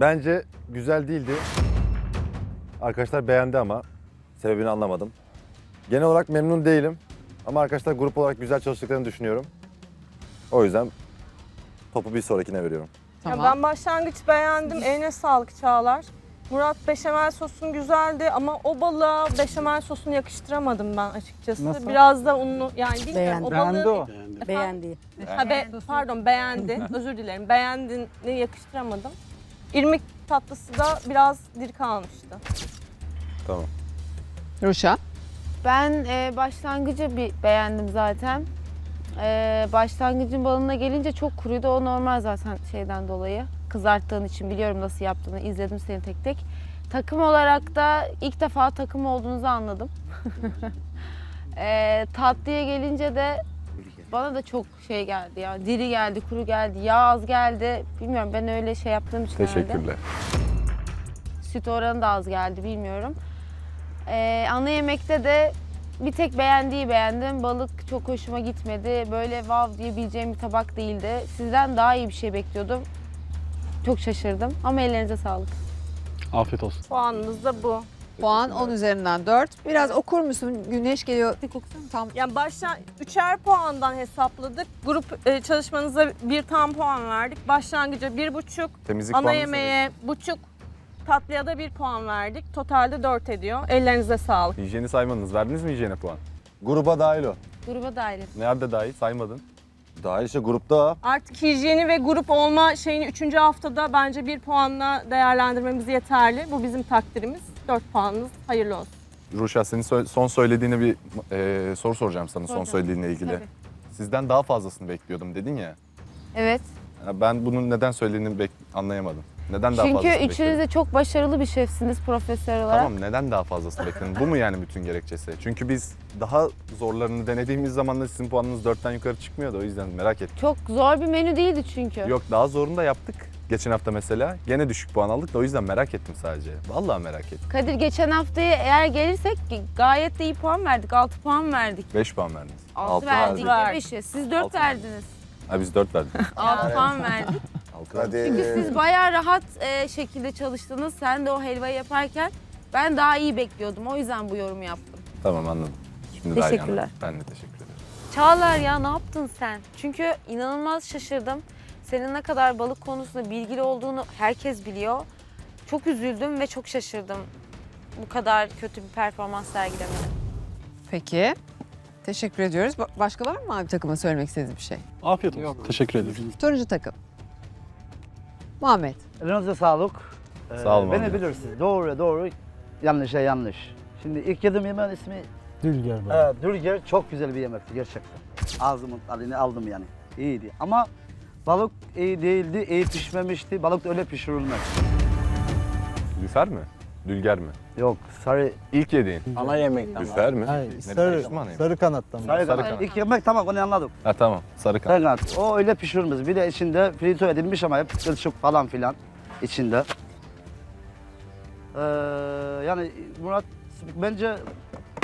Bence güzel değildi. Arkadaşlar beğendi ama sebebini anlamadım. Genel olarak memnun değilim. Ama arkadaşlar grup olarak güzel çalıştıklarını düşünüyorum. O yüzden topu bir sonrakine veriyorum. Tamam. Ya ben başlangıç beğendim. Eline sağlık Çağlar. Murat beşamel sosun güzeldi ama o balığa beşamel sosunu yakıştıramadım ben açıkçası. Nasıl? Biraz da unlu yani bilmiyorum Beğendim. o Beğendi balığı... o. Beğendi. Ha, be- pardon beğendi. Özür dilerim. Beğendiğini yakıştıramadım. İrmik tatlısı da biraz diri kalmıştı. Tamam. Ruşa. Ben e, başlangıcı bir beğendim zaten. E, başlangıcın balına gelince çok kuruydu. O normal zaten şeyden dolayı. Kızarttığın için biliyorum nasıl yaptığını. izledim seni tek tek. Takım olarak da ilk defa takım olduğunuzu anladım. e, tatlıya gelince de bana da çok şey geldi ya. Diri geldi, kuru geldi, yağ az geldi. Bilmiyorum ben öyle şey yaptığım için herhalde. Teşekkürler. Süt oranı da az geldi bilmiyorum. Ee, ana yemekte de bir tek beğendiği beğendim. Balık çok hoşuma gitmedi. Böyle wow diyebileceğim bir tabak değildi. Sizden daha iyi bir şey bekliyordum. Çok şaşırdım ama ellerinize sağlık. Afiyet olsun. Puanımız da bu. Puan 10 üzerinden 4. Biraz okur musun? Güneş geliyor. Tam Yani başta üçer puandan hesapladık. Grup e, çalışmanıza bir tam puan verdik. Başlangıca bir buçuk, Temizlik ana puanı yemeğe buçuk, tatlıya da bir puan verdik. Totalde dört ediyor. Ellerinize sağlık. Hijyeni saymadınız. Verdiniz mi hijyene puan? Gruba dahil o. Gruba dahil. Nerede dahil? Saymadın. Dahil işte grupta. Artık hijyeni ve grup olma şeyini üçüncü haftada bence bir puanla değerlendirmemiz yeterli. Bu bizim takdirimiz. Dört puanınız hayırlı olsun. Ruşa senin sö- son söylediğine bir e, soru soracağım sana son Soracağım. söylediğinle ilgili. Tabii. Sizden daha fazlasını bekliyordum dedin ya. Evet. Ben bunun neden söylediğini bek- anlayamadım. Neden daha Çünkü fazlasını üçünüz bekliyordun? de çok başarılı bir şefsiniz profesyonel olarak. Tamam neden daha fazlasını bekledin? Bu mu yani bütün gerekçesi? Çünkü biz daha zorlarını denediğimiz zaman da sizin puanınız dörtten yukarı çıkmıyordu. O yüzden merak ettim. Çok zor bir menü değildi çünkü. Yok daha zorunu da yaptık. Geçen hafta mesela. Gene düşük puan aldık da o yüzden merak ettim sadece. Vallahi merak ettim. Kadir geçen haftaya eğer gelirsek gayet de iyi puan verdik. 6 puan verdik. 5 puan verdiniz. 6 Altı verdik. verdik. 5'i. Siz 4 Altı verdiniz. Ha biz 4 verdik. 6 puan verdik. Hadi. Çünkü siz bayağı rahat e, şekilde çalıştınız. Sen de o helvayı yaparken ben daha iyi bekliyordum. O yüzden bu yorumu yaptım. Tamam anladım. Şimdi daha iyi Teşekkürler. anladım. Ben de teşekkür ederim. Çağlar ya ne yaptın sen? Çünkü inanılmaz şaşırdım. Senin ne kadar balık konusunda bilgili olduğunu herkes biliyor. Çok üzüldüm ve çok şaşırdım. Bu kadar kötü bir performans sergilemene. peki. Teşekkür ediyoruz. Ba- Başka var mı mavi takıma söylemek istediğiniz bir şey? Afiyet olsun. Teşekkür ederim. Turuncu takım. Muhammed. Elinize sağlık. Ee, Sağ olun Beni abi. bilirsiniz. Doğru doğru, yanlışa yanlış. Şimdi ilk yediğim yemeğin ismi Dülger e, Dülger. Çok güzel bir yemekti gerçekten. Ağzımın tadını aldım yani. İyiydi. Ama balık iyi değildi, iyi pişmemişti. Balık da öyle pişirilmez. Lüfer mi? Dülger mi? Yok, sarı, İlk yediğin. Ana yemekten. Lüfer mi? Hayır, sarı, sarı kanattan. sarı, sarı kanat. kanat. İlk yemek tamam, onu anladık. Ha tamam. Sarı kan. Sarı kanat. O öyle pişirilmez. Bir de içinde frito edilmiş ama hep kılçık falan filan içinde. Ee, yani Murat bence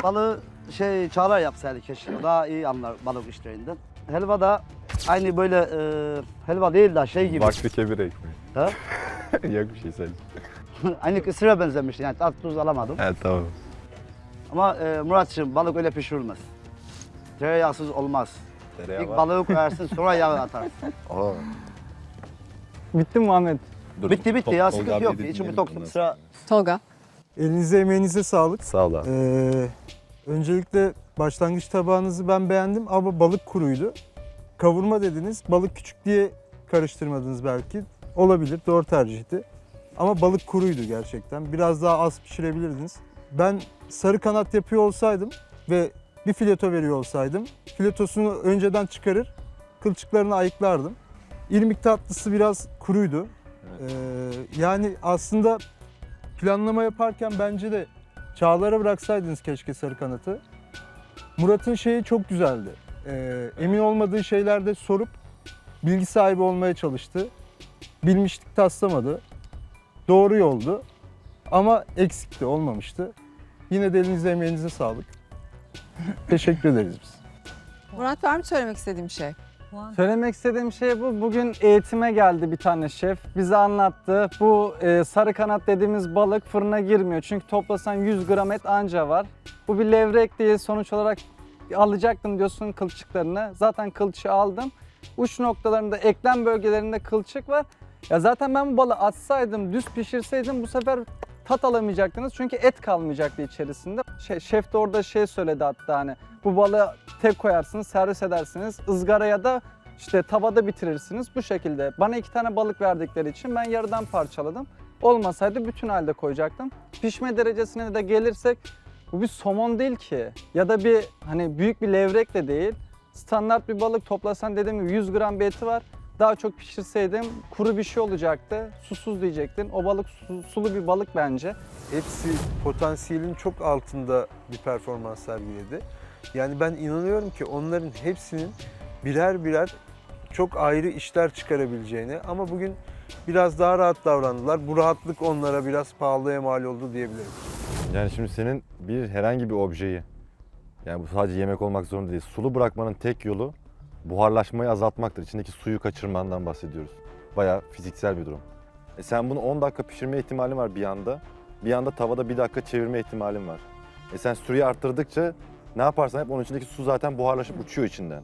balığı şey çağlar yapsaydı keşke. Daha iyi anlar balık işlerinden. Helva da aynı böyle e, helva değil de şey gibi. Vakti kebir ekmeği. Ha? Yok bir şey söyle. aynı kısıra benzemişti. Yani tat tuz alamadım. Evet tamam. Ama e, Muratçığım balık öyle pişirilmez. Tereyağsız olmaz. Tereyağı İlk var. balığı koyarsın sonra yağı atarsın. Aa, Bitti mi Muhammed? Dur, bitti bitti Tol- ya Tolga sıkıntı abi yok. İçimi dinleyelim tok ondan sıra Tolga. Elinize emeğinize sağlık. Sağ ol abi. Ee, öncelikle başlangıç tabağınızı ben beğendim ama balık kuruydu. Kavurma dediniz. Balık küçük diye karıştırmadınız belki. Olabilir. Doğru tercihti. Ama balık kuruydu gerçekten. Biraz daha az pişirebilirdiniz. Ben sarı kanat yapıyor olsaydım ve bir fileto veriyor olsaydım filetosunu önceden çıkarır, kılçıklarını ayıklardım. İrmik tatlısı biraz kuruydu. Ee, yani aslında planlama yaparken bence de Çağlar'a bıraksaydınız keşke sarı kanatı. Murat'ın şeyi çok güzeldi. Ee, emin olmadığı şeylerde sorup bilgi sahibi olmaya çalıştı. Bilmişlik taslamadı. Doğru yoldu. Ama eksikti, olmamıştı. Yine de elinize emeğinize sağlık. Teşekkür ederiz biz. Murat var mı söylemek istediğim bir şey? Söylemek istediğim şey bu. Bugün eğitime geldi bir tane şef. Bize anlattı. Bu e, sarı kanat dediğimiz balık fırına girmiyor. Çünkü toplasan 100 gram et anca var. Bu bir levrek değil. Sonuç olarak alacaktım diyorsun kılçıklarını. Zaten kılçığı aldım. Uç noktalarında, eklem bölgelerinde kılçık var. Ya zaten ben bu balığı atsaydım, düz pişirseydim bu sefer tat alamayacaktınız. Çünkü et kalmayacaktı içerisinde. Şey, şef de orada şey söyledi hatta hani bu balığı tek koyarsınız, servis edersiniz. ızgaraya da işte tavada bitirirsiniz bu şekilde. Bana iki tane balık verdikleri için ben yarıdan parçaladım. Olmasaydı bütün halde koyacaktım. Pişme derecesine de gelirsek bu bir somon değil ki. Ya da bir hani büyük bir levrek de değil. Standart bir balık toplasan dediğim gibi 100 gram bir eti var. Daha çok pişirseydim kuru bir şey olacaktı. Susuz diyecektin. O balık su- sulu bir balık bence. Hepsi potansiyelin çok altında bir performans sergiledi. Yani ben inanıyorum ki onların hepsinin birer birer çok ayrı işler çıkarabileceğine ama bugün biraz daha rahat davrandılar. Bu rahatlık onlara biraz pahalıya mal oldu diyebilirim. Yani şimdi senin bir herhangi bir objeyi yani bu sadece yemek olmak zorunda değil. Sulu bırakmanın tek yolu buharlaşmayı azaltmaktır. İçindeki suyu kaçırmandan bahsediyoruz. Bayağı fiziksel bir durum. E sen bunu 10 dakika pişirme ihtimalin var bir anda. Bir anda tavada bir dakika çevirme ihtimalin var. E sen süreyi arttırdıkça ne yaparsan hep onun içindeki su zaten buharlaşıp uçuyor içinden.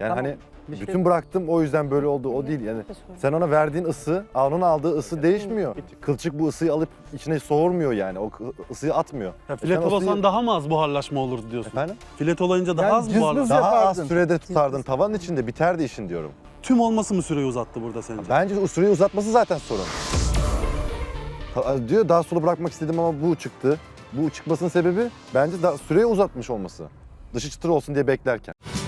Yani Tamam, hani Bir şey- bütün bıraktım o yüzden böyle oldu o değil yani. Sen ona verdiğin ısı, onun aldığı ısı değişmiyor. Kılçık bu ısıyı alıp içine soğurmuyor yani. O kı- ısıyı atmıyor. Ya Sen filet o suyu- olasan daha mı az buharlaşma olur diyorsun? Efendim? Filet olayınca daha Yani az mı cızbız buharlaşma? Daha az yapardın. sürede tutardın tavanın içinde biterdi işin diyorum. Tüm olması mı süreyi uzattı burada sence? Bence o süreyi uzatması zaten sorun. Ta- Diyor daha sulu bırakmak istedim ama bu çıktı. Bu çıkmasının sebebi bence daha süreyi uzatmış olması. Dışı çıtır olsun diye beklerken.